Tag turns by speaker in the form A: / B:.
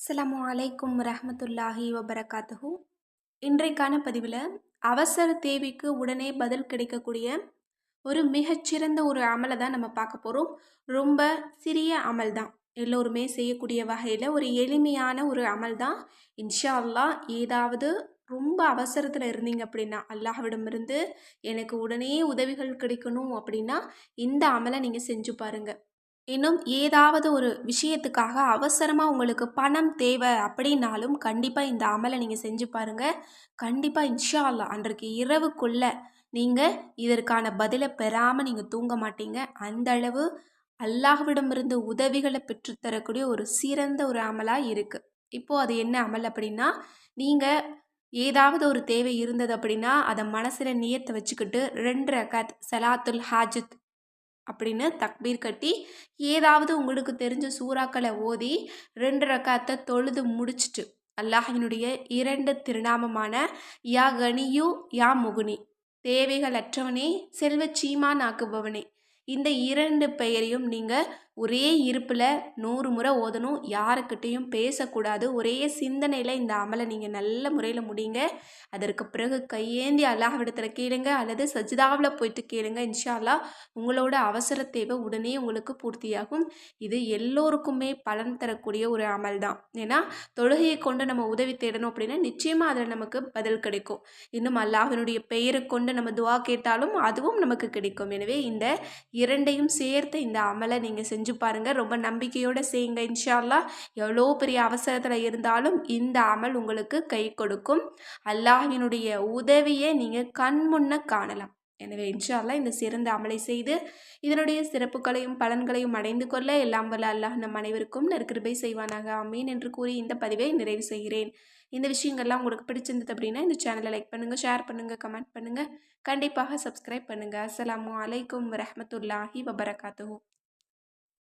A: அஸ்லாம் அலைக்கும் ரஹமத்துல்லாஹி வபரகாத்துஹு. இன்றைக்கான பதிவில் அவசர தேவைக்கு உடனே பதில் கிடைக்கக்கூடிய ஒரு மிகச்சிறந்த ஒரு அமலை தான் நம்ம பார்க்க போகிறோம் ரொம்ப சிறிய அமல் தான். எல்லோருமே செய்யக்கூடிய வகையில் ஒரு எளிமையான ஒரு அமல் தான். இன்ஷா அல்லாஹ் ஏதாவது ரொம்ப அவசரத்தில் இருந்தீங்க அப்படின்னா அல்லாஹ்விடமிருந்து எனக்கு உடனே உதவிகள் கிடைக்கணும் அப்படின்னா இந்த அமலை நீங்கள் செஞ்சு பாருங்கள் இன்னும் ஏதாவது ஒரு விஷயத்துக்காக அவசரமாக உங்களுக்கு பணம் தேவை அப்படின்னாலும் கண்டிப்பாக இந்த அமலை நீங்கள் செஞ்சு பாருங்கள் கண்டிப்பாக இன்ஷா அல்லாஹ் அன்றைக்கு இரவுக்குள்ளே நீங்கள் இதற்கான பதிலை பெறாமல் நீங்கள் தூங்க மாட்டீங்க. அந்த அளவு அல்லாஹ்விடமிருந்து உதவிகளை பெற்றுத்தரக்கூடிய ஒரு சிறந்த ஒரு அமலாக இருக்குது இப்போது அது என்ன அமல் அப்படின்னா நீங்கள் ஏதாவது ஒரு தேவை இருந்தது அப்படின்னா அதை மனசில் நியத்தை வச்சுக்கிட்டு ரெண்டு ரகாத் சலாத்துல் ஹாஜத் அப்படின்னு தக்பீர் கட்டி ஏதாவது உங்களுக்கு தெரிஞ்ச சூறாக்களை ஓதி ரெண்டு ரக்காத்தை தொழுது முடிச்சிட்டு அல்லாஹினுடைய இரண்டு திருநாமமான யா கனியு யா முகுனி தேவைகள் அற்றவனே செல்வ சீமான் ஆக்குபவனே இந்த இரண்டு பெயரையும் நீங்கள் ஒரே இருப்பில் நூறு முறை ஓதணும் யாருக்கிட்டேயும் பேசக்கூடாது. ஒரே சிந்தனையில் இந்த அமலை நீங்கள் நல்ல முறையில் முடிங்க. அதற்கு பிறகு கையேந்தி அல்லாஹ்விடத்தில் கேளுங்க அல்லது சஜிதாவில் போயிட்டு கேளுங்க இன்ஷா அல்லாஹ் உங்களோட அவசர தேவை உடனே உங்களுக்கு பூர்த்தியாகும். இது எல்லோருக்குமே பலன் தரக்கூடிய ஒரு அமல் தான். ஏன்னா தொழுகையை கொண்டு நம்ம உதவி தேடணும் அப்படின்னா நிச்சயமாக அதில் நமக்கு பதில் கிடைக்கும். இன்னும் அல்லாஹினுடைய பெயரை கொண்டு நம்ம துவா கேட்டாலும் அதுவும் நமக்கு கிடைக்கும். எனவே இந்த இரண்டையும் சேர்த்து இந்த அமலை நீங்கள் செஞ்சு பாருங்கள் ரொம்ப நம்பிக்கையோடு செய்யுங்க. இன்ஷால்லா எவ்வளோ பெரிய அவசரத்தில் இருந்தாலும் இந்த அமல் உங்களுக்கு கை கொடுக்கும். அல்லாஹினுடைய உதவியை நீங்கள் கண் முன்ன காணலாம். எனவே இன்ஷால்லா இந்த சிறந்த அமலை செய்து இதனுடைய சிறப்புகளையும் பலன்களையும் அடைந்து கொள்ள எல்லாம் வல்ல அல்லாஹ் நம் அனைவருக்கும் நெருக்கிருபை செய்வானாக. அமீன் என்று கூறி இந்த பதிவை நிறைவு செய்கிறேன். இந்த விஷயங்கள்லாம் உங்களுக்கு பிடிச்சிருந்தது அப்படின்னா இந்த சேனலை லைக் பண்ணுங்கள் ஷேர் பண்ணுங்கள் கமெண்ட் பண்ணுங்கள் கண்டிப்பாக சப்ஸ்கிரைப் பண்ணுங்கள் அஸ்லாம் வலைக்கம் வரமத்துல்லாஹி வபரகாத்து